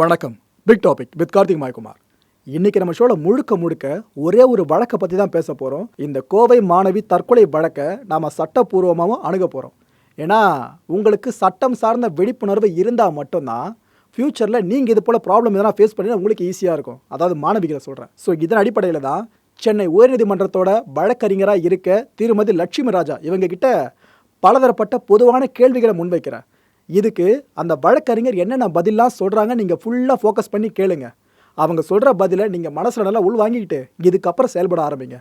வணக்கம். Big topic with Karthik Maikumar. இன்னைக்கு நம்ம ஷோல முழுக்க முழுக்க ஒரே ஒரு வழக்கை பற்றி தான் பேச போகிறோம் இந்த கோவை மாணவி தற்கொலை வழக்கை நாம் சட்டப்பூர்வமாகவும் அணுக போகிறோம் ஏன்னா உங்களுக்கு சட்டம் சார்ந்த விழிப்புணர்வு இருந்தால் மட்டும்தான் ஃப்யூச்சரில் நீங்கள் இது போல் ப்ராப்ளம் எதனா ஃபேஸ் பண்ணி உங்களுக்கு ஈஸியாக இருக்கும். அதாவது மாணவிகளை சொல்கிறேன் ஸோ இதன் அடிப்படையில் தான் சென்னை உயர்நீதிமன்றத்தோட வழக்கறிஞராக இருக்க திருமதி லட்சுமி ராஜா இவங்க கிட்ட பலதரப்பட்ட பொதுவான கேள்விகளை முன்வைக்கிறேன் இதுக்கு அந்த வழக்கறிஞர் என்னென்ன பதிலாம் சொல்கிறாங்க நீங்கள் ஃபுல்லாக ஃபோக்கஸ் பண்ணி கேளுங்க. அவங்க சொல்கிற பதிலை நீங்கள் மனசில் நல்லா உள் வாங்கிக்கிட்டு இதுக்கப்புறம் செயல்பட ஆரம்பிங்க.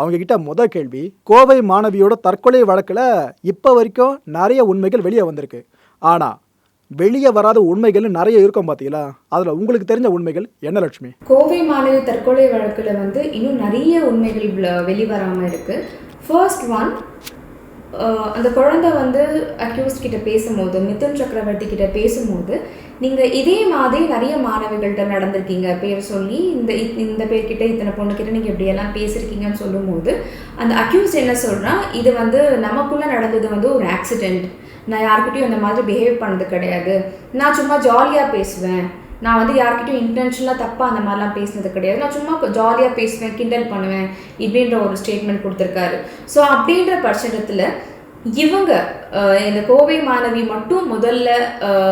அவங்க கிட்ட முத கேள்வி கோவை மாணவியோட தற்கொலை வழக்கில் இப்போ வரைக்கும் நிறைய உண்மைகள் வெளியே வந்திருக்கு. ஆனால் வெளியே வராத உண்மைகள் நிறைய இருக்கும் பார்த்தீங்களா அதில் உங்களுக்கு தெரிஞ்ச உண்மைகள் என்ன லட்சுமி? கோவை மாணவி தற்கொலை வழக்குல வந்து இன்னும் நிறைய உண்மைகள் வெளிவராமல் வெளிவராம இருக்கு. ஃபர்ஸ்ட் ஒன் அந்த குழந்தை வந்து அக்யூஸ்ட் கிட்ட பேசும்போது மிதுன் சக்கரவர்த்தி கிட்ட பேசும்போது நீங்க இதே மாதிரி நிறைய மாணவிகள்கிட்ட நடந்திருக்கீங்க பேர் சொல்லி இந்த இ- இந்த பேர்கிட்ட இத்தனை பொண்ணுக்கிட்ட நீங்க இப்படி எல்லாம் பேசியிருக்கீங்கன்னு சொல்லும்போது அந்த அக்யூஸ்ட் என்ன சொல்கிறான் இது வந்து நமக்குள்ள நடந்தது வந்து ஒரு ஆக்சிடென்ட் நான் யார்கிட்டயும் இந்த மாதிரி பிஹேவ் பண்ணது கிடையாது. நான் சும்மா ஜாலியாக பேசுவேன். நான் வந்து யார்கிட்டயும் இன்டென்ஷனலாக தப்பாக அந்த மாதிரிலாம் பேசினது கிடையாது. நான் சும்மா ஜாலியாக பேசுவேன் கிண்டல் பண்ணுவேன் இப்படின்ற ஒரு ஸ்டேட்மெண்ட் கொடுத்துருக்காரு. ஸோ அப்படின்ற பட்சத்தில் இவங்க இந்த கோவை மாணவி மட்டும் முதல்ல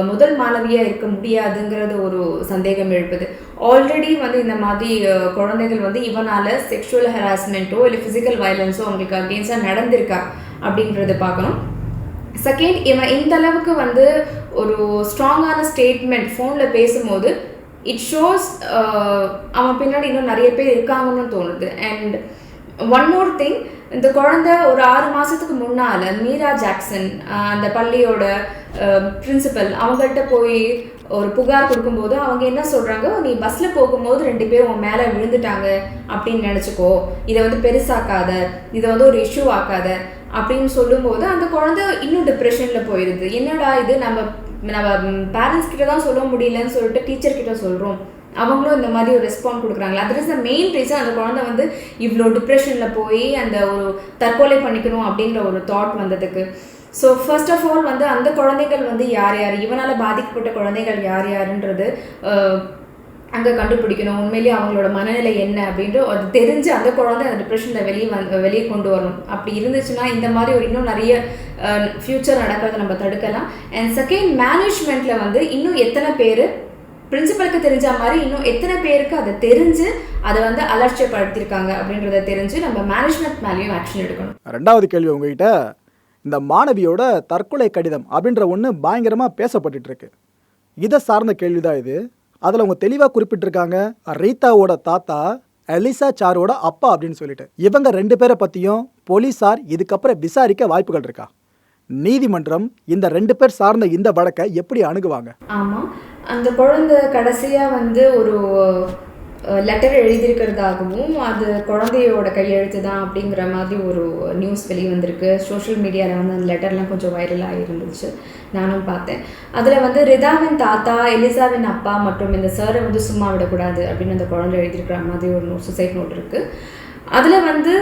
முதல் மாணவியாக இருக்க முடியாதுங்கிறது ஒரு சந்தேகம் எழுப்புது. ஆல்ரெடி வந்து இந்த மாதிரி குழந்தைகள் வந்து இவனால் செக்ஷுவல் ஹராஸ்மெண்ட்டோ இல்லை ஃபிசிக்கல் வயலன்ஸோ அவங்களுக்கு அகேன்ஸ்டாக நடந்திருக்கா அப்படின்றத பார்க்கணும். செகண்ட் இவன் இந்த அளவுக்கு வந்து ஒரு ஸ்ட்ராங்கான ஸ்டேட்மெண்ட் ஃபோனில் பேசும்போது இட் ஷோஸ் uh, அவன் பின்னாடி இன்னும் நிறைய பேர் இருக்காங்கன்னு தோணுது. அண்ட் ஒன் மோர் திங் இந்த குழந்தை ஒரு ஆறு மாதத்துக்கு முன்னால் மீரா ஜாக்சன் uh, அந்த பள்ளியோட uh, பிரின்சிபல் அவங்கள்ட்ட போய் ஒரு புகார் கொடுக்கும்போது அவங்க என்ன சொல்கிறாங்க நீ பஸ்ஸில் போகும்போது ரெண்டு பேரும் உன் மேலே விழுந்துட்டாங்க அப்படின்னு நினச்சிக்கோ. இதை வந்து பெருசாக்காத இதை வந்து ஒரு இஷ்யூ ஆக்காத. அப்படின்னு சொல்லும்போது அந்த குழந்தை இன்னும் டிப்ரெஷனில் போயிடுது என்னடா இது? நம்ம நம்ம பேரண்ட்ஸ் கிட்ட தான் சொல்ல முடியலன்னு சொல்லிட்டு டீச்சர் கிட்ட சொல்கிறோம் அவங்களும் இந்த மாதிரி ஒரு ரெஸ்பாண்ட் கொடுக்குறாங்களா? அது இஸ் த மெயின் ரீசன் அந்த குழந்தை வந்து இவ்வளோ டிப்ரெஷனில் போய் அந்த ஒரு தற்கொலை பண்ணிக்கணும் அப்படிங்கிற ஒரு தாட் வந்ததுக்கு. ஸோ ஃபர்ஸ்ட் ஆஃப் ஆல் வந்து அந்த குழந்தைகள் வந்து யார் யார்? இவனால் பாதிக்கப்பட்ட குழந்தைகள் யார் யாருன்றது அங்கே கண்டுபிடிக்கணும் உண்மையிலேயே அவங்களோட மனநிலை என்ன அப்படின்ட்டு அது தெரிஞ்சு அந்த குழந்தை அந்த டிப்ரெஷனில் வெளியே வந்து வெளியே கொண்டு வரணும். அப்படி இருந்துச்சுன்னா இந்த மாதிரி ஒரு இன்னும் நிறைய ஃப்யூச்சர் நடக்கிறத நம்ம தடுக்கலாம். அண்ட் செகண்ட் மேனேஜ்மெண்ட்டில் வந்து இன்னும் எத்தனை பேர் பிரின்சிபலுக்கு தெரிஞ்ச மாதிரி இன்னும் எத்தனை பேருக்கு அதை தெரிஞ்சு அதை வந்து அலட்சியப்படுத்தியிருக்காங்க அப்படின்றத தெரிஞ்சு நம்ம மேனேஜ்மெண்ட் மேலேயும் ஆக்ஷன் எடுக்கணும். ரெண்டாவது கேள்வி உங்ககிட்ட இந்த மாணவியோட தற்கொலை கடிதம் அப்படின்ற ஒன்று பயங்கரமாக பேசப்பட்டுட்டு இருக்கு. இதை சார்ந்த கேள்வி தான் இது. அதில் அவங்க தெளிவாக குறிப்பிட்டிருக்காங்க ரீதாவோட தாத்தா அலிசா சாரோட அப்பா அப்படின்னு சொல்லிட்டு. இவங்க ரெண்டு பேரை பற்றியும் போலீஸார் இதுக்கப்புறம் விசாரிக்க வாய்ப்புகள் இருக்கா? நீதிமன்றம் இந்த ரெண்டு பேர் சார்ந்த இந்த வழக்கை எப்படி அணுகுவாங்க? ஆமாம் அந்த குழந்தை கடைசியாக வந்து ஒரு லெட்டர் எழுதியிருக்கிறதாகவும் அது குழந்தையோட கையெழுத்து தான் அப்படிங்கிற மாதிரி ஒரு நியூஸ் வெளியே வந்திருக்கு சோஷியல் மீடியாவில் வந்து அந்த லெட்டர்லாம் கொஞ்சம் வைரலாக இருந்துச்சு. நானும் பார்த்தேன். அதில் வந்து ரிதாவின் தாத்தா எலிசாவின் அப்பா மற்றும் இந்த சாரை வந்து சும்மா விடக்கூடாது அப்படின்னு அந்த குழந்தை எழுதியிருக்கிற மாதிரி ஒரு நோட் சுசைட் நோட் இருக்குது அதில் வந்து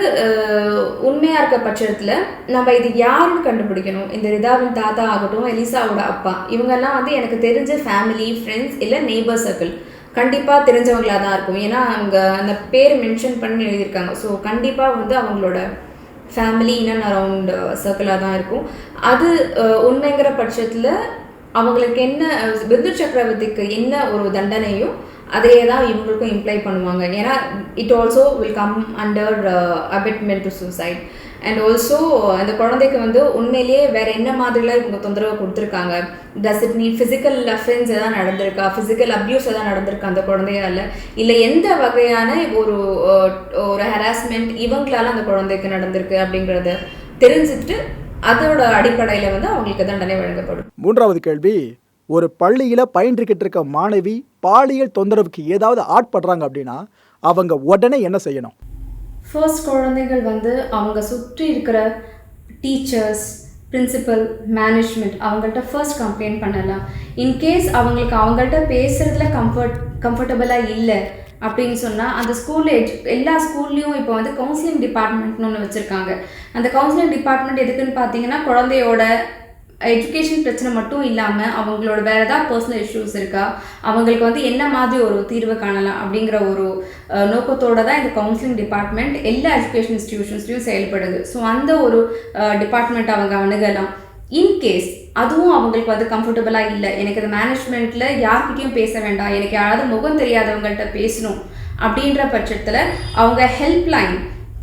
உண்மையாக இருக்க பட்சத்தில் நம்ம இது யாருன்னு கண்டுபிடிக்கணும்? இந்த ரிதாவின் தாத்தா ஆகட்டும் எலிசாவோட அப்பா. இவங்கெல்லாம் வந்து எனக்கு தெரிஞ்ச ஃபேமிலி ஃப்ரெண்ட்ஸ் இல்லை நெய்பர் சர்க்கிள் கண்டிப்பாக தெரிஞ்சவங்களாக தான் இருக்கும். ஏன்னா அவங்க அந்த பேர் மென்ஷன் பண்ணி எழுதியிருக்காங்க. ஸோ கண்டிப்பாக வந்து அவங்களோட ஃபேமிலி இன் அண்ட் அரவுண்ட் சர்க்கிளாக தான் இருக்கும். அது uh, உண்மைங்கிற பட்சத்தில் அவங்களுக்கு என்ன uh, பிந்து சக்கரவர்த்திக்கு என்ன ஒரு தண்டனையோ அதையே தான் இவங்களுக்கும் இம்ப்ளை பண்ணுவாங்க. ஏன்னா it also will come under abetment to suicide and also uh, அந்த குழந்தைக்கு வந்து உண்மையிலேயே வேற என்ன மாதிரிலாம் இவங்க தொந்தரவு கொடுத்துருக்காங்க? Does it need physical offence எதாவது நடந்திருக்கா? ஃபிசிக்கல் அப்யூஸ் எதாவது நடந்திருக்கா அந்த குழந்தையால? இல்லை எந்த வகையான ஒரு uh, ஒரு ஹராஸ்மெண்ட் இவங்களால அந்த குழந்தைக்கு நடந்திருக்கு அப்படிங்கிறத தெரிஞ்சுட்டு அதோட அடிப்படையில் வந்து அவங்களுக்கு தண்டனை வழங்கப்படும். மூன்றாவது கேள்வி ஒரு பள்ளியில் பயின்றுக்கிட்டு இருக்க மாணவி பாலியல் தொந்தரவுக்கு ஏதாவது ஆட்படுறாங்க அப்படின்னா அவங்க உடனே என்ன செய்யணும்? ஃபர்ஸ்ட் குழந்தைகள் வந்து அவங்க சுற்றி இருக்கிற டீச்சர்ஸ் பிரின்சிபல் மேனேஜ்மெண்ட் அவங்கள்ட்ட ஃபர்ஸ்ட் கம்ப்ளைண்ட் பண்ணலாம். இன்கேஸ் அவங்களுக்கு அவங்கள்ட்ட பேசுகிறதுல கம்ஃபர்ட் கம்ஃபர்டபுளாக இல்லை அப்படின்னு சொன்னால் அந்த ஸ்கூலில் எஜு எல்லா ஸ்கூல்லேயும் இப்போ வந்து கவுன்சிலிங் டிபார்ட்மெண்ட்னு ஒன்று வச்சுருக்காங்க. அந்த கவுன்சிலிங் டிபார்ட்மெண்ட் எதுக்குன்னு பார்த்தீங்கன்னா குழந்தையோட எஜுகேஷன் பிரச்சனை மட்டும் இல்லாமல் அவங்களோட வேறு ஏதாவது பர்சனல் இஷ்யூஸ் இருக்கா? அவங்களுக்கு வந்து என்ன மாதிரி ஒரு தீர்வு காணலாம் அப்படிங்கிற ஒரு நோக்கத்தோடு நோக்கத்தோட தான் இந்த கவுன்சிலிங் டிபார்ட்மெண்ட் எல்லா எஜுகேஷன் இன்ஸ்டிடியூஷன்ஸ்லையும் செயல்படுது. ஸோ அந்த ஒரு டிபார்ட்மெண்ட் அவங்க அணுகலாம். இன்கேஸ் அதுவும் அவங்களுக்கு வந்து கம்ஃபர்டபுளாக இல்லை. எனக்கு இந்த மேனேஜ்மெண்ட்டில் யார்கிட்டையும் பேச வேண்டாம். எனக்கு யாராவது முகம் தெரியாதவங்கள்ட்ட பேசணும் அப்படின்ற பட்சத்தில் அவங்க ஹெல்ப்லைன்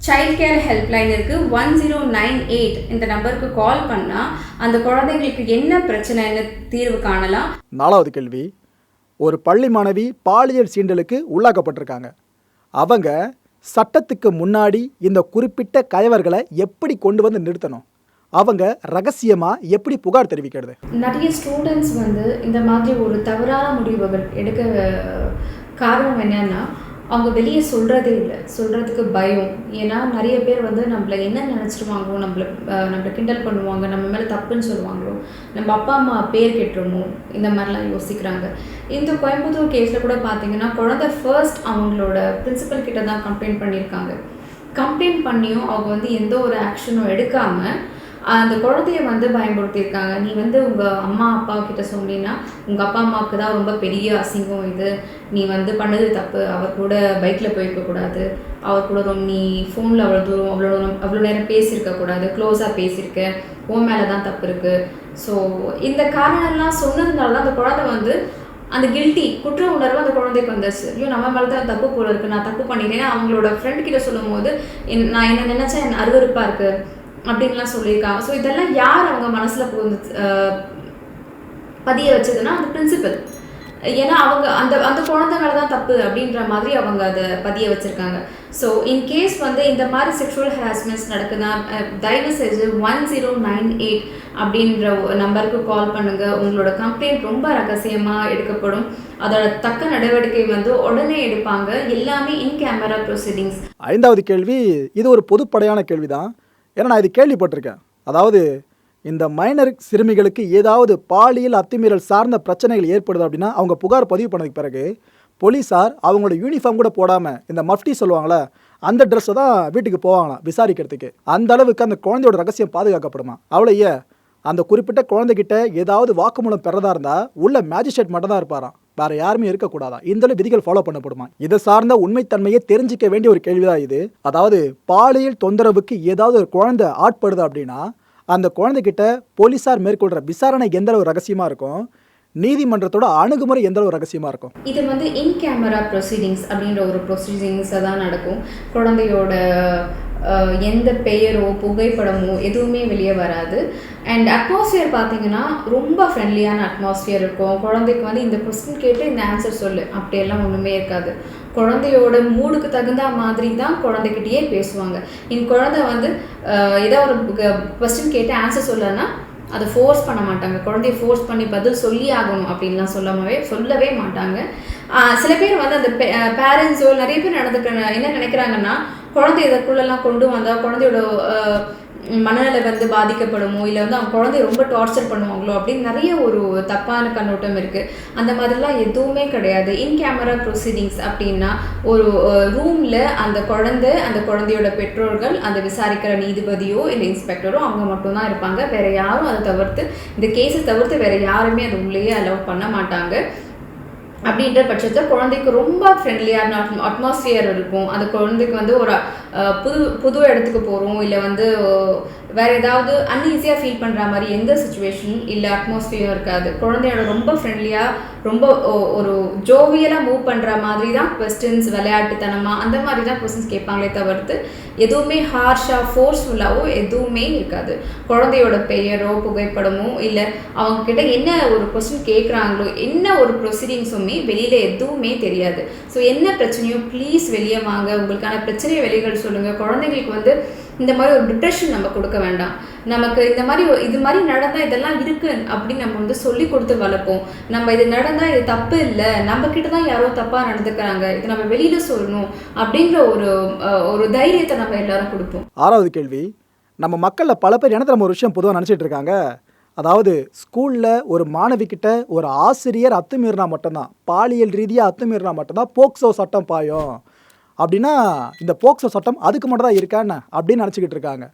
சைல்ட் கேர் ஹெல்ப்லைன் இருக்குது ஒன் ஜீரோ நைன் எயிட் இந்த நம்பருக்கு கால் பண்ணால் அந்த குழந்தைங்களுக்கு என்ன பிரச்சனைன்னு தீர்வு காணலாம். நாலாவது கேள்வி. ஒரு பள்ளி மாணவி பாலியல் சீண்டலுக்கு உள்ளாக்கப்பட்டிருக்காங்க. அவங்க சட்டத்துக்கு முன்னாடி இந்த குறிப்பிட்ட கயவர்களை எப்படி கொண்டு வந்து நிறுத்தணும்? அவங்க ரகசியமாக எப்படி புகார் தெரிவிக்கிறது? நிறைய ஸ்டூடெண்ட்ஸ் வந்து இந்த மாதிரி ஒரு தவறான முடிவுகள் எடுக்க காரணம் என்னன்னா அவங்க வெளியே சொல்கிறதே இல்லை. சொல்கிறதுக்கு பயம். ஏன்னா நிறைய பேர் வந்து நம்மள என்ன நினச்சிருவாங்களோ நம்மள நம்மளை நம்மள கிண்டல் பண்ணுவாங்க நம்ம மேலே தப்புன்னு சொல்லுவாங்களோ நம்ம அப்பா அம்மா பேர் கெட்டுருமோ இந்த மாதிரிலாம் யோசிக்கிறாங்க. இந்த கோயம்புத்தூர் கேஸில் கூட பார்த்தீங்கன்னா குழந்தை ஃபர்ஸ்ட் அவங்களோட பிரின்சிபல் கிட்ட தான் கம்ப்ளைண்ட் பண்ணியிருக்காங்க. கம்ப்ளைண்ட் பண்ணியும் அவங்க வந்து எந்த ஒரு ஆக்ஷனும் எடுக்காமல் அந்த குழந்தைய வந்து பயன்படுத்தியிருக்காங்க. நீ வந்து உங்கள் அம்மா அப்பா கிட்ட சொன்னீங்கன்னா உங்கள் அப்பா அம்மாவுக்கு தான் ரொம்ப பெரிய அசிங்கம் இது. நீ வந்து பண்ணது தப்பு. அவர் கூட பைக்கில் போயிருக்கக்கூடாது அவர் கூட ரொம்ப நீ ஃபோனில் அவ்வளோ தூரம் அவ்வளோ அவ்வளோ நேரம் பேசியிருக்கக்கூடாது க்ளோஸாக பேசியிருக்க உன் மேலே தான் தப்பு இருக்குது ஸோ இந்த காரணம்லாம் சொன்னதுனால தான் அந்த குழந்தை வந்து அந்த கில்ட்டி குற்ற உணர்வு அந்த குழந்தைக்கு வந்துச்சு. ஐயோ நம்ம மேலே தான் தப்பு போல இருக்குது நான் தப்பு பண்ணிட்டேன். அவங்களோட ஃப்ரெண்ட் கிட்ட சொல்லும் போது என் நான் என்ன நினச்சா என் அருவருப்பாக இருக்குது அப்படின்லாம் சொல்லியிருக்காங்க. ஸோ இதெல்லாம் யார் அவங்க மனசில் புகுந்து பதிய வச்சதுன்னா அந்த பிரின்சிபல் ஏன்னா அவங்க அந்த அந்த குழந்தை தான் தப்பு அப்படின்ற மாதிரி அவங்க அதை பதிய வச்சுருக்காங்க. ஸோ இன்கேஸ் வந்து இந்த மாதிரி செக்ஷுவல் ஹராஸ்மெண்ட்ஸ் நடக்குதா தயவு செஞ்சு ஒன் ஜீரோ நைன் எயிட் அப்படின்ற நம்பருக்கு கால் பண்ணுங்க. உங்களோட கம்ப்ளைண்ட் ரொம்ப ரகசியமாக எடுக்கப்படும். அதோட தக்க நடவடிக்கை வந்து உடனே எடுப்பாங்க. எல்லாமே இன் கேமரா ப்ரொசீடிங்ஸ் ஐந்தாவது கேள்வி இது ஒரு பொதுப்படையான கேள்வி தான் ஏன்னா நான் இது கேள்விப்பட்டிருக்கேன். அதாவது இந்த மைனர் சிறுமிகளுக்கு ஏதாவது பாலியல் அத்துமீறல் சார்ந்த பிரச்சனைகள் ஏற்படுது அப்படின்னா அவங்க புகார் பதிவு பண்ணதுக்கு பிறகு போலீஸார் அவங்களோட யூனிஃபார்ம் கூட போடாமல் இந்த மஃப்டி சொல்லுவாங்களே அந்த ட்ரெஸ்ஸை தான் வீட்டுக்கு போவாங்களாம் விசாரிக்கிறதுக்கு. அந்த அளவுக்கு அந்த குழந்தையோட ரகசியம் பாதுகாக்கப்படுமா? அவ்வளோயே அந்த குறிப்பிட்ட குழந்தைகிட்ட ஏதாவது வாக்குமூலம் பெறதா இருந்தால் உள்ள மேஜிஸ்ட்ரேட் மட்டும் தான் இருப்பாராம். வேற யாருமே இருக்கக்கூடாதா? இந்த விதிகள் ஃபாலோ பண்ணப்படுமா? இதை சார்ந்த உண்மைத்தன்மையை தெரிஞ்சிக்க வேண்டிய ஒரு கேள்விதான் இது. அதாவது பாலியல் தொந்தரவுக்கு ஏதாவது ஒரு குழந்தை ஆட்படுது அப்படின்னா அந்த குழந்தைகிட்ட போலீசார் மேற்கொள்ற விசாரணை எந்த அளவு ரகசியமா இருக்கும்? நீதிமன்றத்தோட அணுகுமுறை எந்த அளவு ரகசியமா இருக்கும்? இது வந்து இன் கேமரா ப்ரொசீடிங்ஸ் அப்படின்ற ஒரு ப்ரொசீடிங்ஸை தான் நடக்கும். குழந்தையோட எந்த பெயரோ புகைப்படமோ எதுவுமே வெளியே வராது. அண்ட் அட்மாஸ்ஃபியர் பார்த்தீங்கன்னா ரொம்ப ஃப்ரெண்ட்லியான அட்மாஸ்ஃபியர் இருக்கும். குழந்தைக்கு வந்து இந்த கொஸ்டின் கேட்டு இந்த ஆன்சர் சொல்லு. அப்படியெல்லாம் ஒன்றுமே இருக்காது. குழந்தையோட மூடுக்கு தகுந்த மாதிரி தான் குழந்தைகிட்டயே பேசுவாங்க. இந்த குழந்தை வந்து ஏதோ ஒரு கொஸ்டின் கேட்டு ஆன்சர் சொல்லலைன்னா அதை ஃபோர்ஸ் பண்ண மாட்டாங்க. குழந்தைய ஃபோர்ஸ் பண்ணி பதில் சொல்லி ஆகணும் அப்படின்லாம் சொல்லவே சொல்லவே மாட்டாங்க. சில பேர் வந்து அந்த பேரண்ட்ஸோ நிறைய பேர் நடந்துக்க என்ன நினைக்கிறாங்கன்னா குழந்தை இதற்குள்ளெல்லாம் கொண்டு வந்தால் குழந்தையோட மனநிலை வந்து பாதிக்கப்படுமோ. இல்லை வந்து அவங்க குழந்தைய ரொம்ப டார்ச்சர் பண்ணுவாங்களோ அப்படின்னு நிறைய ஒரு தப்பான கண்ணோட்டம் இருக்குது அந்த மாதிரிலாம் எதுவுமே கிடையாது. இன் கேமரா ப்ரொசீடிங்ஸ் அப்படின்னா ஒரு ரூமில் அந்த குழந்தை அந்த குழந்தையோட பெற்றோர்கள் அந்த விசாரிக்கிற நீதிபதியோ இல்லை இன்ஸ்பெக்டரோ அவங்க மட்டும்தான் இருப்பாங்க. வேறு யாரும் அதை தவிர்த்து இந்த கேஸை தவிர்த்து வேறு யாருமே அது உள்ளேயே அலோவ் பண்ண மாட்டாங்க. அப்படின்ற பட்சத்தில் குழந்தைக்கு ரொம்ப ஃப்ரெண்ட்லியான அட்மாஸ்பியர் இருக்கும். அந்த குழந்தைக்கு வந்து ஒரு அஹ், புது புது இடத்துக்கு போகிறோம் இல்லை வந்து வேறு ஏதாவது அன்ஈஸியாக ஃபீல் பண்ணுற மாதிரி எந்த சுச்சுவேஷன் இல்லை அட்மாஸ்ஃபியரும் இருக்காது. குழந்தையோட ரொம்ப ஃப்ரெண்ட்லியாக ரொம்ப ஒரு ஜோவியலாக மூவ் பண்ணுற மாதிரி தான் கொஸ்டின்ஸ் விளையாட்டுத்தனமாக அந்த மாதிரி தான் கொஸ்டின்ஸ் கேட்பாங்களே தவிர்த்து எதுவுமே ஹார்ஷாக ஃபோர்ஸ்ஃபுல்லாகவோ எதுவுமே இருக்காது. குழந்தையோட பெயரோ புகைப்படமோ இல்லை அவங்கக்கிட்ட என்ன ஒரு கொஸ்டின் கேட்குறாங்களோ என்ன ஒரு ப்ரொசீடிங்ஸுமே வெளியில் எதுவுமே தெரியாது. ஸோ என்ன பிரச்சனையோ ப்ளீஸ் வெளியே வாங்க. உங்களுக்கான பிரச்சனையை வெளிகள் சொல்லுங்கள் குழந்தைங்களுக்கு வந்து இந்த மாதிரி ஒரு டிப்ரெஷன் நம்ம கொடுக்க வேண்டாம். நமக்கு இந்த மாதிரி இது மாதிரி நடந்தால் இதெல்லாம் இருக்கு அப்படின்னு நம்ம வந்து சொல்லி கொடுத்து வளர்ப்போம். நம்ம இது நடந்தால் இது தப்பு இல்லை நம்ம கிட்ட தான் யாரோ தப்பாக நடந்துக்கிறாங்க இது நம்ம வெளியில் சொல்லணும் அப்படின்ற ஒரு ஒரு தைரியத்தை நம்ம எல்லாரும் கொடுப்போம். ஆறாவது கேள்வி நம்ம மக்களில் பல பேர் என்ன நம்ம ஒரு விஷயம் பொதுவாக நினச்சிட்டு இருக்காங்க? அதாவது ஸ்கூலில் ஒரு மாணவிக்கிட்ட ஒரு ஆசிரியர் அத்துமீறினா மட்டும்தான் பாலியல் ரீதியாக அத்துமீறினா மட்டும்தான் போக்சோ சட்டம் பாயும். அப்படின்னா இந்த போக்சோ சட்டம் அதுக்கு மட்டும் தான் இருக்கான்னு அப்படின்னு நினச்சிக்கிட்டு இருக்காங்க.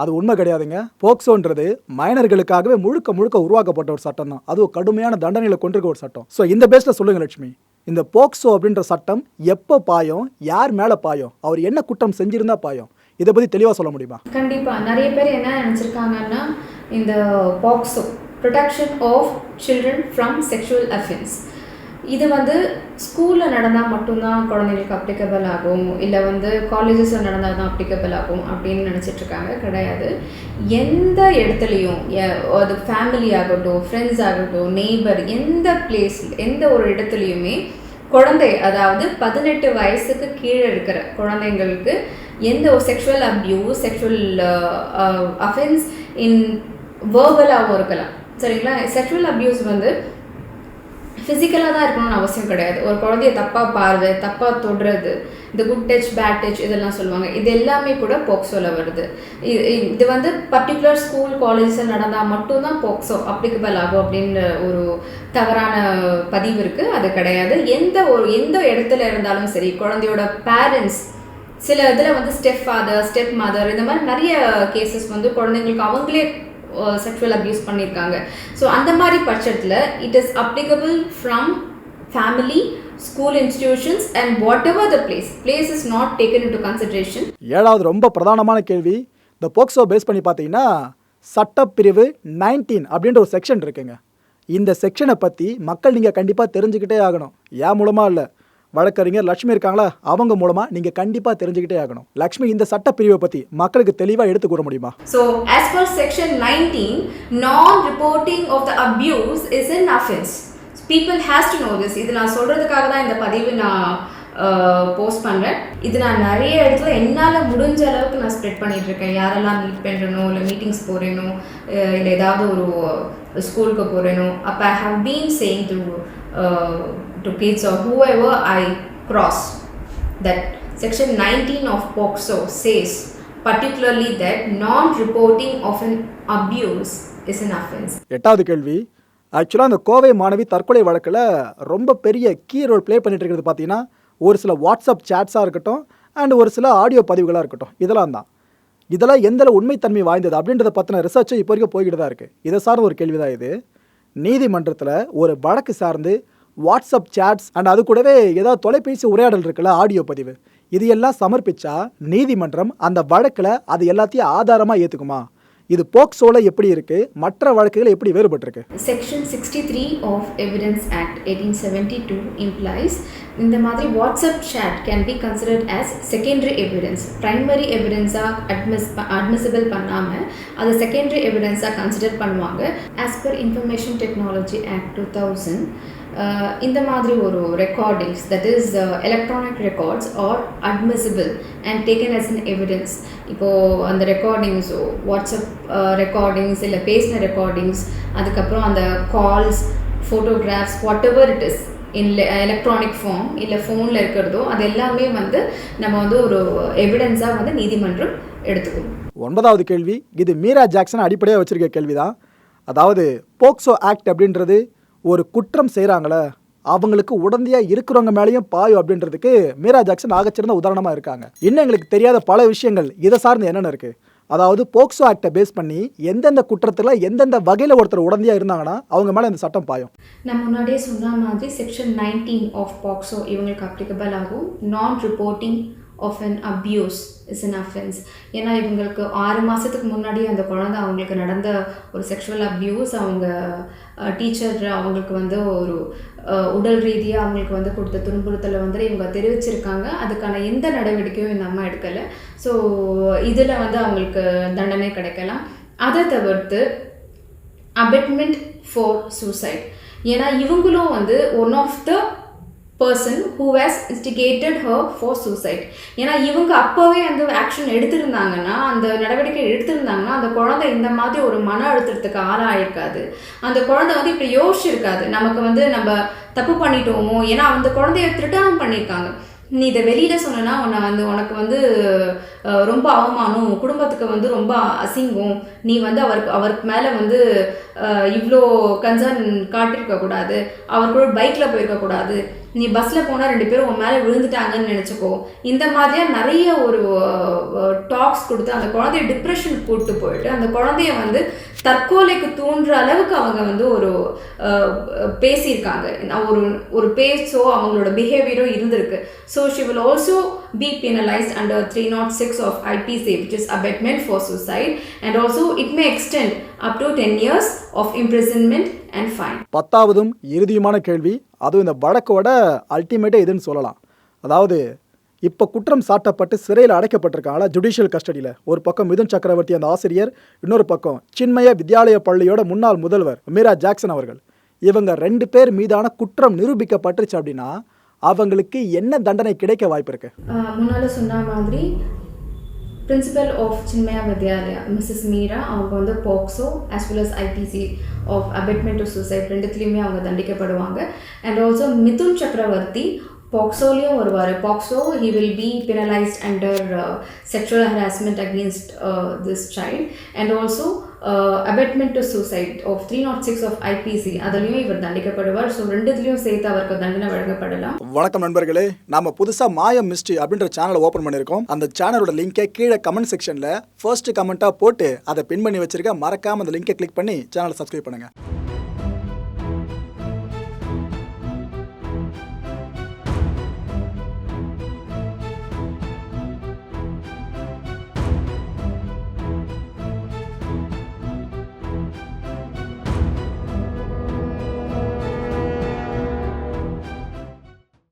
அது உண்மை கிடையாதுங்க. போக்சோன்றது மைனர்களுக்காகவே முழுக்க முழுக்க உருவாக்கப்பட்ட ஒரு சட்டம் தான். அதுவும் கடுமையான தண்டனையில் கொண்டிருக்க ஒரு சட்டம். ஸோ இந்த பேஸில் சொல்லுங்கள் லட்சுமி. இந்த போக்சோ அப்படின்ற சட்டம் எப்போ பாயும்? யார் மேலே பாயும்? அவர் என்ன குற்றம் செஞ்சிருந்தா பாயும்? இதை பற்றி தெளிவாக சொல்ல முடியுமா? கண்டிப்பாக நிறைய பேர் என்ன நினச்சிருக்காங்கன்னா இந்த POCSO protection of children from sexual offence இது வந்து ஸ்கூலில் நடந்தால் மட்டும்தான் குழந்தைங்களுக்கு அப்ளிகபிள் ஆகும். இல்லை வந்து காலேஜஸில் நடந்தால் தான் அப்ளிகபிள் ஆகும் அப்படின்னு நினச்சிட்ருக்காங்க. கிடையாது. எந்த இடத்துலையும் அது ஃபேமிலி ஆகட்டும் ஃப்ரெண்ட்ஸ் ஆகட்டும் நெய்பர் எந்த பிளேஸ் எந்த ஒரு இடத்துலையுமே குழந்தை அதாவது பதினெட்டு வயசுக்கு கீழே இருக்கிற குழந்தைங்களுக்கு எந்த ஒரு sexual abuse sexual offence in வேர்பலாகவும் இருக்கலாம். சரிங்களா? செக்ஷுவல் அப்யூஸ் வந்து ஃபிசிக்கலாக தான் இருக்கணும்னு அவசியம் கிடையாது. ஒரு குழந்தைய தப்பாக பார்வை தப்பாக தொடுறது இந்த குட் டச் பேட் டச் இதெல்லாம் சொல்லுவாங்க. இது எல்லாமே கூட போக்சோவில் வருது. இது இது வந்து பர்டிகுலர் ஸ்கூல் காலேஜஸில் நடந்தால் மட்டும்தான் போக்சோ அப்ளிகபிள் ஆகும் அப்படின்ற ஒரு தவறான பதிவு இருக்குது அது கிடையாது. எந்த ஒரு எந்த இடத்துல இருந்தாலும் சரி குழந்தையோட பேரண்ட்ஸ் சில இதில் வந்து ஸ்டெப் ஃபாதர் ஸ்டெப் மதர் இந்த மாதிரி நிறைய கேசஸ் வந்து குழந்தைங்களுக்கு அவங்களே செக்ஷுவல் அப்யூஸ் பண்ணியிருக்காங்க ஸோ அந்த மாதிரி பட்சத்தில் it is applicable from family school institutions and whatever the place place is not taken into consideration ஏழாவது ரொம்ப பிரதானமான கேள்வி. இந்த போக்சோ பேஸ் பண்ணி பார்த்தீங்கன்னா சட்டப்பிரிவு நைன்டீன் அப்படின்ற ஒரு செக்ஷன் இருக்குங்க. இந்த செக்ஷனை பற்றி மக்கள் நீங்கள் கண்டிப்பாக தெரிஞ்சுக்கிட்டே ஆகணும். ஏன் மூலமாக இல்லை? வழக்கறிஞர் லட்சுமி இருக்காங்களா? அவங்க மூலமாக நீங்கள் கண்டிப்பாக தெரிஞ்சுக்கிட்டே ஆகணும். லட்சுமி இந்த சட்டப்பிரிவை பத்தி மக்களுக்கு தெளிவாக எடுத்து கூற முடியுமா? So as per section 19, non-reporting of the abuse is an offense. People has to know this. இது நான் சொல்றதுக்காக தான் இந்த பதிவு நான் போஸ்ட் பண்ணுறேன் இது நான் நிறைய இடத்துல என்னால் முடிஞ்ச அளவுக்கு நான் ஸ்ப்ரெட் பண்ணிட்டு இருக்கேன். யாரெல்லாம் மீட் பண்ணுறனோ இல்லை மீட்டிங்ஸ் போகிறேனோ இல்லை ஏதாவது ஒரு ஸ்கூலுக்கு போகிறேனோ அப்போ I have been saying to to kids are whoever I cross that section 19 of POCSO says particularly that non-reporting of an abuse is an offense. எட்டாவது கேள்வி. ஆக்சுவலாக அந்த கோவை மாணவி தற்கொலை வழக்கில் ரொம்ப பெரிய கீ ரோல் ப்ளே பண்ணிட்டு இருக்கிறது பார்த்தீங்கன்னா ஒரு சில வாட்ஸ்அப் சேட்ஸாக இருக்கட்டும் அண்ட் ஒரு சில ஆடியோ பதிவுகளாக இருக்கட்டும். இதெல்லாம் தான். இதெல்லாம் எந்த உண்மைத்தன்மை வாய்ந்தது அப்படின்றத பற்றின ரிசர்ச்சும் இப்போ வரைக்கும் போய்கிட்டு தான் இருக்குது இதை சார்ந்த ஒரு கேள்வி தான் இது. நீதிமன்றத்தில் ஒரு வழக்கு சார்ந்து வாட்ஸ்அப் சேட்ஸ் அண்ட் அது கூடவே ஏதாவது தொலைபேசி உரையாடல் இருக்குல்ல ஆடியோ பதிவு இது எல்லாம் சமர்ப்பிச்சா நீதிமன்றம் அந்த வழக்கில் அது எல்லாத்தையும் ஆதாரமாக ஏற்றுக்குமா இது போக்சோல எப்படி இருக்கு மற்ற வழக்குகள் எப்படி வேறுபட்டிருக்கு section sixty three of evidence act eighteen seventy two employs இந்த மாதிரி WhatsApp chat can be considered as secondary evidence primary எவிடன்ஸாக அட்மிஸ் admissible பண்ணாமல் அதை செகண்டரி எவிடன்ஸாக கன்சிடர் பண்ணுவாங்க as per information technology act two thousand Uh, இந்த மாதிரி ஒரு recordings that is electronic records are admissible and taken as an evidence இப்போது அந்த ரெக்கார்டிங்ஸோ WhatsApp recordings இல்லை பேசின ரெக்கார்டிங்ஸ் அதுக்கப்புறம் அந்த calls photographs whatever it is in electronic form இல்லை ஃபோனில் இருக்கிறதோ அது எல்லாமே வந்து நம்ம வந்து ஒரு எவிடன்ஸாக வந்து நீதிமன்றம் எடுத்துக்கும். ஒன்பதாவது கேள்வி இது மீரா ஜாக்சன் அடிப்படையாக வச்சிருக்க கேள்விதான். அதாவது போக்சோ ஆக்ட் அப்படின்றது ஒரு குற்றம் செய்கிறாங்களே அவங்களுக்கு உடந்தையாக இருக்கிறவங்க மேலேயும் பாயும் அப்படின்றதுக்கு மீரா ஜாக்சன் ஆகச்சிறந்த உதாரணமாக இருக்காங்க. இன்னும் எங்களுக்கு தெரியாத பல விஷயங்கள் இதை சார்ந்து என்னென்ன இருக்குது அதாவது போக்சோ ஆக்டை பேஸ் பண்ணி எந்தெந்த குற்றத்தில் எந்தெந்த வகையில் ஒருத்தர் உடந்தையாக இருந்தாங்கன்னா அவங்க மேலே இந்த சட்டம் பாயும். நான் முன்னாடியே சொன்ன மாதிரி செக்ஷன் நைன்டீன் ஆஃப் பாக்ஸோ இவங்களுக்கு அப்ளிகபிள் ஆகும். Non reporting of an abuse is an offence ஏன்னா இவங்களுக்கு ஆறு மாதத்துக்கு முன்னாடி அந்த குழந்தை அவங்களுக்கு நடந்த ஒரு செக்ஷுவல் அப்யூஸ் அவங்க டீச்சர் அவங்களுக்கு வந்து ஒரு உடல் ரீதியாக அவங்களுக்கு வந்து கொடுத்த துன்புறுத்தலை வந்து இவங்க தெரிவிச்சிருக்காங்க. அதுக்கான எந்த நடவடிக்கையும் இந்த அம்மா எடுக்கலை. ஸோ இதில் வந்து அவங்களுக்கு தண்டனை கிடைக்கலாம். அதை தவிர்த்து அபெட்மெண்ட் ஃபார் சூசைட் ஏன்னா இவங்களும் வந்து one of the person who has instigated her for suicide ஏன்னா இவங்க அப்போவே அந்த ஆக்ஷன் எடுத்திருந்தாங்கன்னா அந்த நடவடிக்கை எடுத்திருந்தாங்கன்னா அந்த குழந்தை இந்த மாதிரி ஒரு மன அழுத்தத்துக்கு ஆளாயிருக்காது. அந்த குழந்தை வந்து இப்படி யோசிச்சிருக்காது. நமக்கு வந்து நம்ம தப்பு பண்ணிட்டோமோ? ஏன்னா அந்த குழந்தைய திருட்டனம் பண்ணியிருக்காங்க. நீ இதை வெளியில சொன்னா உன்னை வந்து உனக்கு வந்து ரொம்ப அவமானம் குடும்பத்துக்கு வந்து ரொம்ப அசிங்கம். நீ வந்து அவருக்கு அவருக்கு மேலே வந்து இவ்வளோ கன்சர்ன் காட்டியிருக்க கூடாது. அவர் கூட பைக்கில் போயிருக்க கூடாது. நீ பஸ்ஸில் போனால் ரெண்டு பேரும் உன் மேலே விழுந்துட்டாங்கன்னு நினச்சிக்கோ. இந்த மாதிரியா நிறைய ஒரு டாக்ஸ் கொடுத்து அந்த குழந்தைய டிப்ரெஷன் கூட்டு போயிட்டு அந்த குழந்தைய வந்து தற்கொலைக்கு தூண்டுற அளவுக்கு அவங்க வந்து ஒரு பேசியிருக்காங்க. நான் ஒரு ஒரு பேச்சோ அவங்களோட பிஹேவியரோ இருந்திருக்கு. So she will also be penalized under three not six of IPC which is abetment for suicide and also it may extend up to 10 years of imprisonment and fine பத்தாவதும் இறுதியுமான கேள்வி அதுவும் இந்த வழக்கோட அல்டிமேட்டே இதுன்னு சொல்லலாம். அதாவது இப்போ குற்றம் சாட்டப்பட்டு சிறையில் அடைக்கப்பட்டிருக்காங்களா ஜுடிஷியல் கஸ்டடியில் ஒரு பக்கம் மிதுன் சக்கரவர்த்தி அந்த ஆசிரியர் இன்னொரு பக்கம் சின்மய வித்யாலய பள்ளியோட முன்னாள் முதல்வர் மீரா ஜாக்சன் அவர்கள். இவங்க ரெண்டு பேர் மீதான குற்றம் நிரூபிக்கப்பட்டுருச்சு அப்படின்னா அவங்களுக்கு என்ன தண்டனை கிடைக்க வாய்ப்பு இருக்கு முன்னால சொன்ன மாதிரி principal of Chinmaya Vidyalaya Mrs Meera அவங்க வந்து POCSO as well as IPC of abetment to suicide ரெண்டுத்துலேயுமே அவங்க தண்டிக்கப்படுவாங்க. அண்ட் ஆல்சோ மிதுன் சக்கரவர்த்தி பாக்ஸோலையும் வருவார் POCSO he will be penalised under sexual harassment against this child and also abetment to suicide of three not six of IPC அதுலேயும் இவர் தண்டிக்கப்படுவார். So ரெண்டுத்துலேயும் சேர்த்து அவருக்கு தண்டனை வழங்கப்படலாம். வணக்கம் நண்பர்களே. நம்ம புதுசாக மாயம் மிஸ்ட்ரி அப்படின்ற சேனலை ஓப்பன் பண்ணியிருக்கோம். அந்த சேனலோட லிங்கை கீழே கமெண்ட் செக்ஷனில் ஃபர்ஸ்ட் கமெண்ட்டாக போட்டு அதை பின் பண்ணி வச்சிருக்க மறக்காம அந்த லிங்கை கிளிக் பண்ணி சேனலை சப்ஸ்கிரைப் பண்ணுங்க.